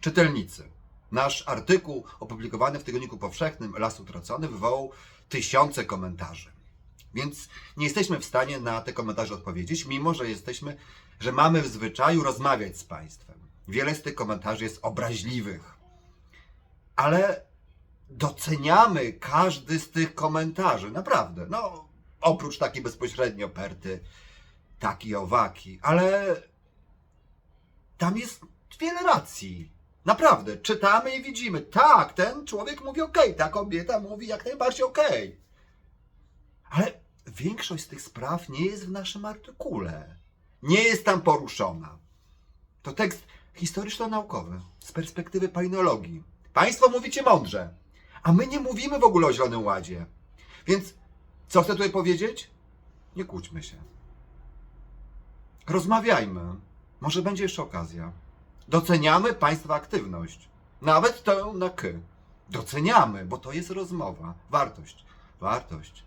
czytelnicy. Nasz artykuł opublikowany w Tygodniku Powszechnym Las Utracony wywołał tysiące komentarzy. Więc nie jesteśmy w stanie na te komentarze odpowiedzieć, mimo że jesteśmy, że mamy w zwyczaju rozmawiać z Państwem. Wiele z tych komentarzy jest obraźliwych, ale doceniamy każdy z tych komentarzy, naprawdę. No, oprócz takiej bezpośrednio perty, taki owaki, ale tam jest wiele racji. Naprawdę, czytamy i widzimy, tak, ten człowiek mówi okej, ta kobieta mówi jak najbardziej okej. Ale większość z tych spraw nie jest w naszym artykule. Nie jest tam poruszona. To tekst historyczno-naukowy z perspektywy palinologii. Państwo mówicie mądrze, a my nie mówimy w ogóle o Zielonym Ładzie. Więc co chcę tutaj powiedzieć? Nie kłóćmy się. Rozmawiajmy. Może będzie jeszcze okazja. Doceniamy Państwa aktywność. Nawet tę na K. Doceniamy, bo to jest rozmowa. Wartość. Wartość.